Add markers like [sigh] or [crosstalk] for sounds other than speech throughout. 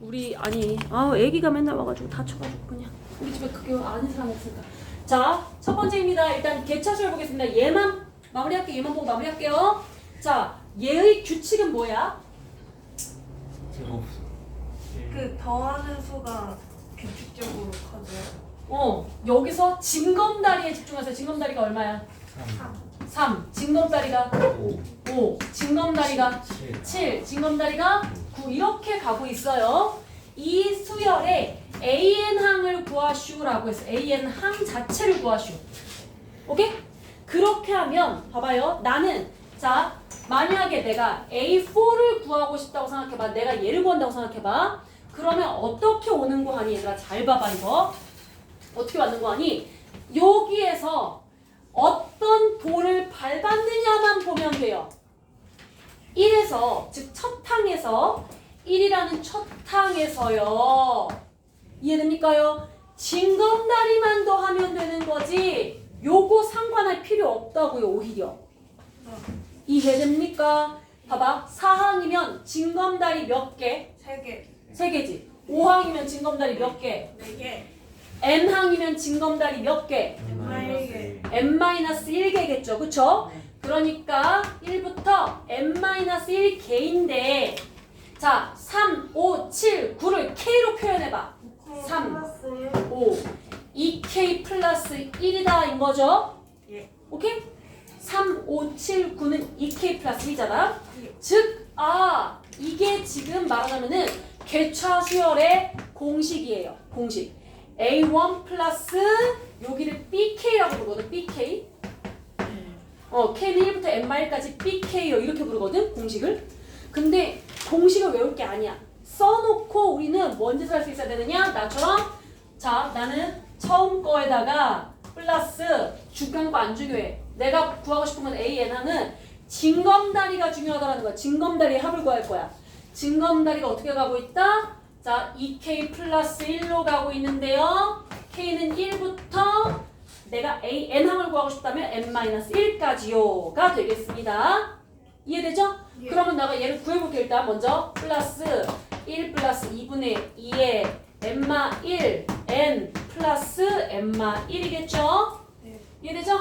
우리 아니 아 애기가 맨날 와가지고 다쳐가지고 그냥. 우리 집에 그게 아는 사람 없으니까. 자첫 번째입니다. 일단 개차수를 보겠습니다. 얘만 마무리할게요 얘만 보고 마무리할게요. 자 얘의 규칙은 뭐야? 그 더하는 수가 규칙적으로 커져요. 어 여기서 징검다리에 집중하세요. 징검다리가 얼마야? 3 3 징검다리가 5 5 징검다리가 7 7 징검다리가 9 이렇게 가고 있어요. 이 수열에 AN 항을 구하슈라고 했어 AN 항 자체를 구하슈 오케이? 그렇게 하면 봐봐요. 나는 자 만약에 내가 A4를 구하고 싶다고 생각해봐. 내가 얘를 구한다고 생각해봐. 그러면 어떻게 오는 거 하니? 얘들아 잘 봐봐 이거. 어떻게 왔는 거 하니? 여기에서 어떤 돌을 밟았느냐만 보면 돼요. 1에서 즉 첫 항에서 1이라는 첫 항에서요 이해됩니까요? 징검다리만 더 하면 되는 거지 요거 상관할 필요 없다고요 오히려 이해됩니까? 봐봐 4항이면 징검다리 몇 개? 세 개, 3개지 5항이면 징검다리 몇 개? 네 개, N항이면 징검다리 몇 개? 마이너스 n-1개겠죠. 그쵸? 그러니까 1부터 n-1 개인데 자, 3, 5, 7, 9를 k로 표현해봐. 삼. 플러스 5, 2k 플러스 1이다 인 거죠? 예. 오케이? 3, 5, 7, 9는 2k 플러스 1이잖아. 예. 즉, 아, 이게 지금 말하자면은 개차 수열의 공식이에요. 공식. A1 플러스 여기를 BK라고 부르거든. BK. 어, K는 1부터 N-까지 BK요. 이렇게 부르거든. 공식을. 근데 공식을 외울 게 아니야. 써놓고 우리는 뭔 짓을 할 수 있어야 되느냐? 나처럼 자, 나는 처음 거에다가 플러스 중간거 안 중요해. 내가 구하고 싶은 건 A, N 하는 징검다리가 중요하다는 거야. 징검다리의 합을 구할 거야. 징검다리가 어떻게 가고 있다? 자, 2K 플러스 1로 가고 있는데요. K는 1부터 내가 A, N항을 구하고 싶다면 N-1까지요가 되겠습니다. 이해되죠? 예. 그러면 내가 얘를 구해볼게 일단 먼저 플러스 1 플러스 2분의 2에 N마 1 N 플러스 N마 1이겠죠? 네. 이해되죠?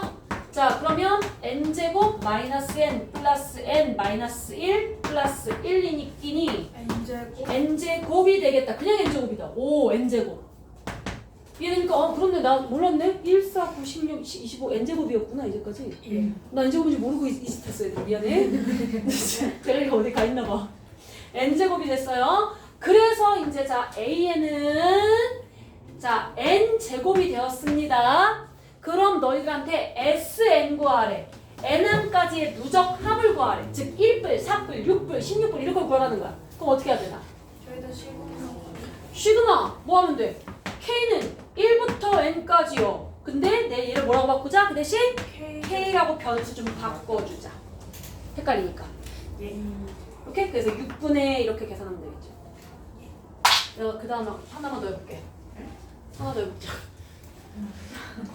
자 그러면 N제곱 마이너스 N 플러스 N 마이너스 1 플러스 1이니끼니 n제곱 n제곱이 되겠다. 그냥 n제곱이다. 오, n제곱. 얘니까 어 그런데 나 몰랐네. 1, 4, 9, 16, 25 n제곱이었구나 이제까지. 예. 나 n제곱인지 모르고 있, 있었어 얘들 미안해. [laughs] 제가 어디 가 있나 봐. n제곱이 됐어요. 그래서 이제 자 an은 자 n 제곱이 되었습니다. 그럼 너희들한테 sn 구하래. n항까지의 누적 합을 구하래. 즉 1뿔, 4뿔, 6뿔, 16뿔 이런 걸 구하라는 거야. 그럼 어떻게 해야 되나? 저희도 시그마 시그마 뭐 하면 돼? K는 1부터 N까지요. 근데 내 얘를 뭐라고 바꾸자? 그 대신 K K라고 변수 좀 바꿔주자. 헷갈리니까. 예. 오케이? 그래서 6분의 이렇게 계산하면 되겠죠. 내가 그 다음 하나만 더 해볼게. 하나 더 해볼게.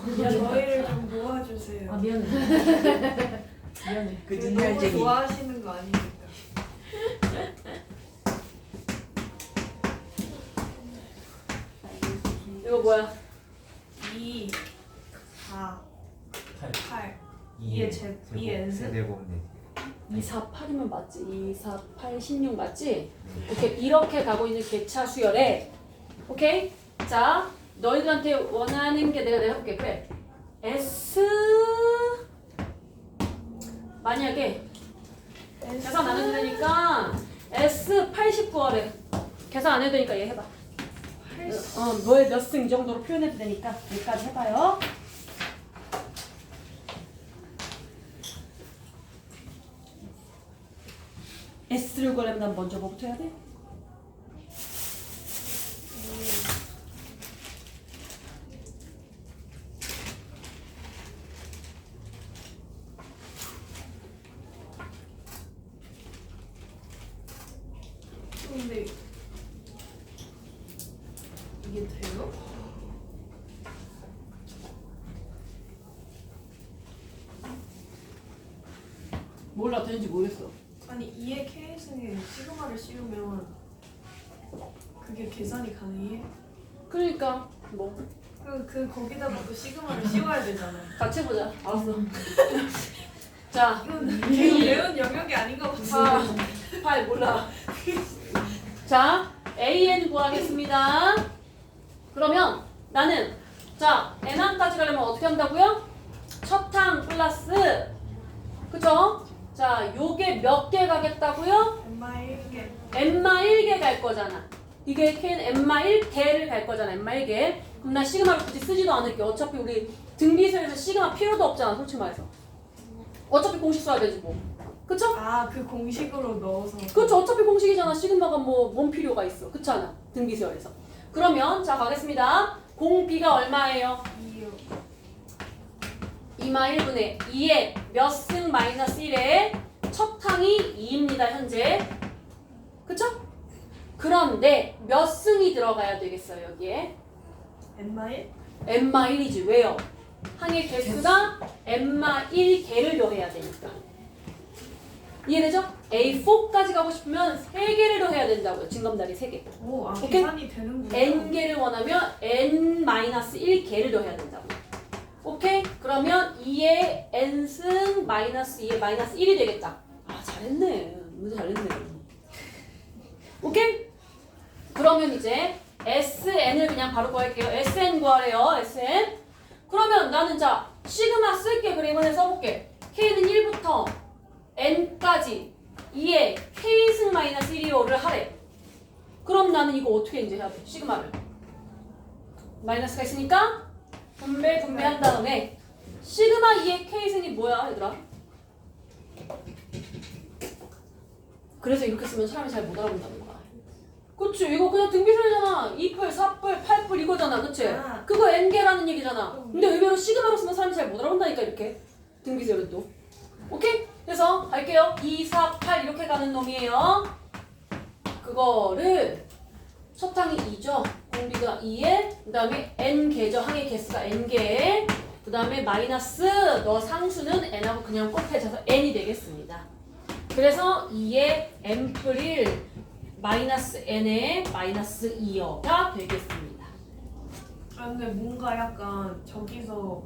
저희를 좀 모아주세요. 아 미안해. [laughs] 미안해. 그 눈날쟁이 좋아하시는 거? 이거 뭐야? 2, 4, 8 8 2의 이의 제- 이의 N승? 세제곱인데 2, 4, 8이면 맞지? 2, 4, 8, 16 맞지? 오케이. 이렇게 가고 있는 개차 수열에 오케이? 자 너희들한테 원하는 게 내가 내가 해볼게. 그래. S 만약에 계산 안 해도 되니까 S 89하래 계산 안 해도 되니까 얘 해봐 어 뭐에 몇승 이 정도로 표현해도 되니까 여기까지 해봐요 S를 구하려면 난 먼저 뭐부터 해야 돼? 근데 이게 돼요? 몰라 되는지 모르겠어 아니 2의 K승에 시그마를 씌우면 그게 계산이 가능해? 그러니까 뭐 그, 그 거기다가 또 시그마를 씌워야 되잖아. 같이 해보자. 알았어. [laughs] 자, 이건 배운 영역이 아닌 것 같아. 4, 8 몰라. 자, AN 구하겠습니다. 그러면 나는 자, N항까지 가려면 어떻게 한다고요? 첫 항 플러스 그죠? 자, 요게 몇 개 가겠다고요? 엄마 1개. N마 1개 갈 거잖아. 이게 K는 N마 1개를 갈 거잖아. N마 1개. 그럼 나 시그마를 굳이 쓰지도 않을게. 어차피 우리 등비서에서 시그마 필요도 없잖아. 솔직히 말해서. 어차피 공식 써야 되지 뭐. 그쵸? 아, 그 공식으로 넣어서. 그렇죠. 어차피 공식이잖아. 시그마가 뭐, 뭔 필요가 있어. 그렇잖아. 등비서에서. 그러면, 자, 가겠습니다. 공비가 얼마예요? 2요. 2마 1분의 2에 몇승 마이너스 1에 첫 항이 2입니다. 현재. 그쵸? 그런데 몇 승이 들어가야 되겠어요. 여기에. 엄마 1? n마 1이지. 왜요? 항의 개수가 n마 1 개를 더해야 되니까. 이해되죠? A4까지 가고 싶으면 3개를 더해야 된다고요. 징검다리 3개. 오, 아, 오케이? 계산이 되는구나. n개를 원하면 n-1개를 더해야 된다고. 오케이? 그러면 2의 n승 마이너스 2의 마이너스 1이 되겠다. 아 잘했네. 문제 잘했네. 오케이? 그러면 이제 sn을 그냥 바로 구할게요. sn 구하래요. sn. 그러면 나는 자 시그마 쓸게 그림을 써볼게. k는 1부터 n까지 2의 k승 마이너스 1이오를 하래. 그럼 나는 이거 어떻게 이제 해야 돼? 시그마를. 마이너스가 있으니까 분배 분배한 다음에 시그마 2의 k승이 뭐야 얘들아? 그래서 이렇게 쓰면 사람이 잘 못 알아본다는 거야. 그치 이거 그냥 등비술이잖아. 2풀, 4풀, 8풀 이거잖아. 그치? 아. 그거 n개라는 얘기잖아. 근데 의외로 시그마로 쓰면 사람이 잘 못 알아본다니까 이렇게. 등비술은 또. 오케이? 그래서 갈게요. 2, 4, 8 이렇게 가는 놈이에요. 그거를 첫 항이 2죠. 공비가 2에 그 다음에 n개죠. 항의 개수가 n개 그 다음에 마이너스 너 상수는 n하고 그냥 곱해져서 n이 되겠습니다. 그래서 2의 n플 1 마이너스 n의 마이너스 2여가 되겠습니다. 아, 근데 뭔가 약간 저기서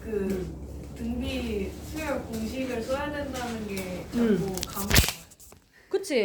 그 등비 수열 공식을 써야 된다는 게 자꾸 음. 감 그치?